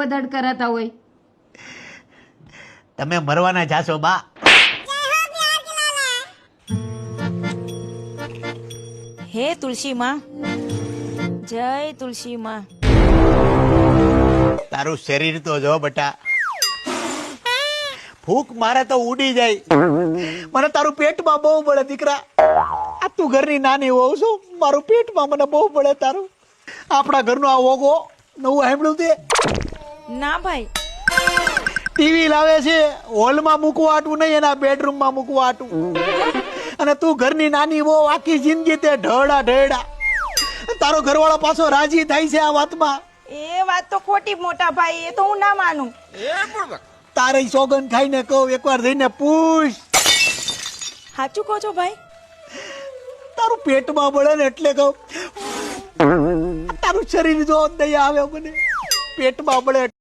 વધાડ કરાતા હોય. તમે મરવાના જાશો બા. હે તુલસી માં જય તુલસી માં તારું શરીર તો જો બટા. ફૂક મારે તો ઉડી જાય. મને તારું પેટમાં બહુ બળે દીકરા. આ તું ઘરની નાની હોઉં છું મારું પેટમાં મને બહુ બળે તારું. આપણા ઘરનો આ ઓગો નવું સાંભળ્યું તે? ના ભાઈ. ટીવી લાવે છે હોલમાં મૂકવા આટું નહીં એના બેડરૂમમાં મૂકવા આટું અને તું ઘરની નાની બહુ આખી જિંદગી તે ઢળા ઢળા. તારો ઘરવાળો પાછો રાજી થાય છે આ વાતમાં. એ વાત તો ખોટી મોટા ભાઈ એ તો હું ના માનું. તારે સોગન ખાઈને કહું એકવાર જઈને પૂછ. સાચું કહો છો ભાઈ? તારું પેટમાં બળે ને એટલે કહું. તારું શરીર જો દયા આવે મને પેટમાં બળે